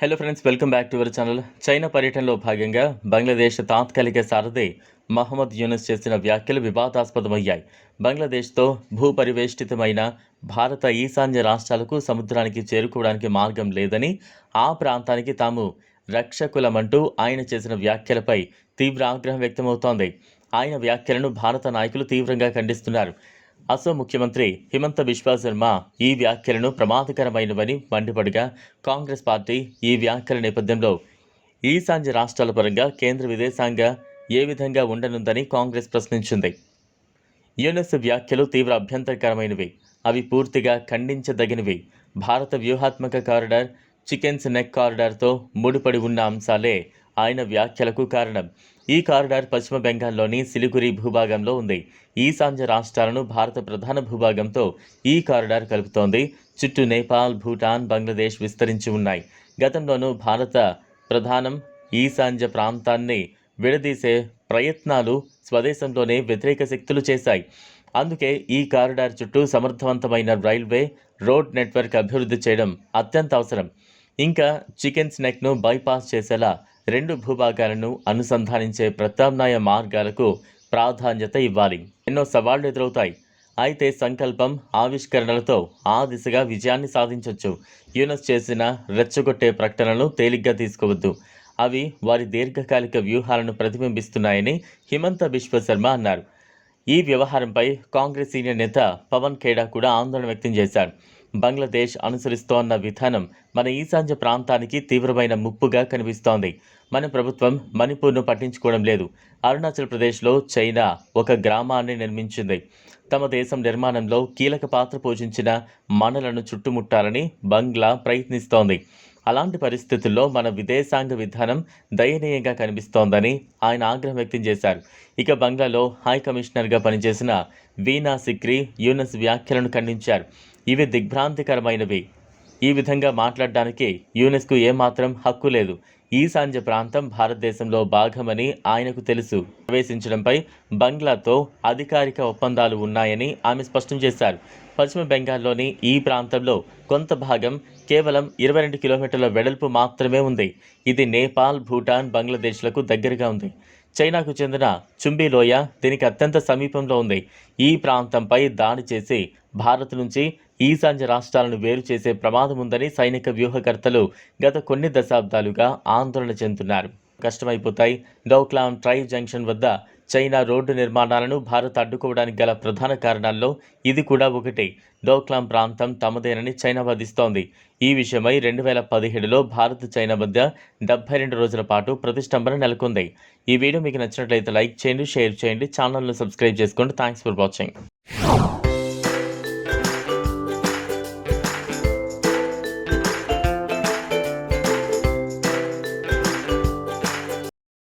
Hello friends welcome back to our channel China పర్యటనలో భాగంగా బంగ్లాదేశ్ తాత్కాలిక సారథి మహమ్మద్ యూనస్ చేసిన వ్యాఖ్యలు వివాదాస్పదమయ్యాయి. బంగ్లాదేశ్తో భూపరివేష్టితమైన భారత ఈశాన్య రాష్ట్రాలకు సముద్రానికి చేరుకోవడానికి మార్గం లేదని ఆ ప్రాంతానికి తాము రక్షకులమంటూ ఆయన చేసిన వ్యాఖ్యలపై తీవ్ర ఆగ్రహం వ్యక్తమవుతోంది. ఆయన వ్యాఖ్యలను భారత నాయకులు తీవ్రంగా ఖండిస్తున్నారు. అసోం ముఖ్యమంత్రి హిమంత బిశ్వా శర్మ ఈ వ్యాఖ్యలను ప్రమాదకరమైనవని మండిపడగా కాంగ్రెస్ పార్టీ ఈ వ్యాఖ్యల నేపథ్యంలో ఈశాన్య రాష్ట్రాల పరంగా కేంద్ర విదేశాంగ ఏ విధంగా ఉండనుందని కాంగ్రెస్ ప్రశ్నించింది. యునెస్ వ్యాఖ్యలు తీవ్ర అభ్యంతరకరమైనవి. అవి పూర్తిగా ఖండించదగినవి. భారత వ్యూహాత్మక కారిడార్ చికెన్స్ నెక్ కారిడార్తో ముడిపడి ఉన్న అంశాలే ఆయన వ్యాఖ్యలకు కారణం. ఈ కారిడార్ పశ్చిమ బెంగాల్లోని సిలిగురి భూభాగంలో ఉంది. ఈశాన్య రాష్ట్రాలను భారత ప్రధాన భూభాగంతో ఈ కారిడార్ కలుపుతోంది. చుట్టూ నేపాల్ భూటాన్ బంగ్లాదేశ్ విస్తరించి ఉన్నాయి. గతంలోనూ భారత ప్రధానం ఈశాన్య ప్రాంతాన్ని విడదీసే ప్రయత్నాలు స్వదేశంలోనే వ్యతిరేక శక్తులు చేశాయి. అందుకే ఈ కారిడార్ చుట్టూ సమర్థవంతమైన రైల్వే రోడ్ నెట్వర్క్ అభివృద్ధి చేయడం అత్యంత అవసరం. ఇంకా చికెన్ నెక్ను బైపాస్ చేసేలా రెండు భూభాగాలను అనుసంధానించే ప్రత్యామ్నాయ మార్గాలకు ప్రాధాన్యత ఇవ్వాలి. ఎన్నో సవాళ్ళు ఎదురవుతాయి. అయితే సంకల్పం ఆవిష్కరణలతో ఆ దిశగా విజయాన్ని సాధించవచ్చు యూనస్ చేసిన రెచ్చగొట్టే ప్రకటనలను తేలిగ్గా తీసుకోవద్దు. అవి వారి దీర్ఘకాలిక వ్యూహాలను ప్రతిబింబిస్తున్నాయని హిమంత బిశ్వ శర్మ అన్నారు. ఈ వ్యవహారంపై కాంగ్రెస్ సీనియర్ నేత పవన్ ఖేడా కూడా ఆందోళన వ్యక్తం చేశారు. బంగ్లాదేశ్ అనుసరిస్తోన్న విధానం మన ఈశాన్య ప్రాంతానికి తీవ్రమైన ముప్పుగా కనిపిస్తోంది. మన ప్రభుత్వం మణిపూర్ను పట్టించుకోవడం లేదు. అరుణాచల్ ప్రదేశ్లో చైనా ఒక గ్రామాన్ని నిర్మించింది. తమ దేశం నిర్మాణంలో కీలక పాత్ర పోషించిన మనలను చుట్టుముట్టాలని బంగ్లా ప్రయత్నిస్తోంది. అలాంటి పరిస్థితుల్లో మన విదేశాంగ విధానం దయనీయంగా కనిపిస్తోందని ఆయన ఆగ్రహం వ్యక్తం చేశారు. ఇక బంగ్లాలో హై కమిషనర్గా పనిచేసిన వీనా సిక్రీ యూనస్ వ్యాఖ్యలను ఖండించారు. ఇవి దిగ్భ్రాంతికరమైనవి. ఈ విధంగా మాట్లాడడానికి యూనెస్కు ఏమాత్రం హక్కు లేదు. ఈశాన్య ప్రాంతం భారతదేశంలో భాగమని ఆయనకు తెలుసు. ప్రవేశించడంపై బంగ్లాతో అధికారిక ఒప్పందాలు ఉన్నాయని ఆమె స్పష్టం చేశారు. పశ్చిమ బెంగాల్లోని ఈ ప్రాంతంలో కొంత భాగం కేవలం ఇరవై రెండు కిలోమీటర్ల వెడల్పు మాత్రమే ఉంది. ఇది నేపాల్ భూటాన్ బంగ్లాదేశ్లకు దగ్గరగా ఉంది. చైనాకు చెందిన చుంబీలోయ దీనికి అత్యంత సమీపంలో ఉంది. ఈ ప్రాంతంపై దాడి చేసి భారత్ నుంచి ఈశాన్య రాష్ట్రాలను వేరు చేసే ప్రమాదం ఉందని సైనిక వ్యూహకర్తలు గత కొన్ని దశాబ్దాలుగా ఆందోళన చెందుతున్నారు. కష్టమైపోతాయి. డౌక్లాం ట్రై జంక్షన్ వద్ద చైనా రోడ్డు నిర్మాణాలను భారత్ అడ్డుకోవడానికి గల ప్రధాన కారణాల్లో ఇది కూడా ఒకటి. డోక్లాం ప్రాంతం తమదేనని చైనా వాదిస్తోంది. ఈ విషయమై రెండు వేల పదిహేడులో భారత్ చైనా మధ్య డెబ్బై రెండు రోజుల పాటు ప్రతిష్టంభన నెలకొంది. ఈ వీడియో మీకు నచ్చినట్లయితే లైక్ చేయండి షేర్ చేయండి ఛానల్ను సబ్స్క్రైబ్ చేసుకోండి. Thanks for watching.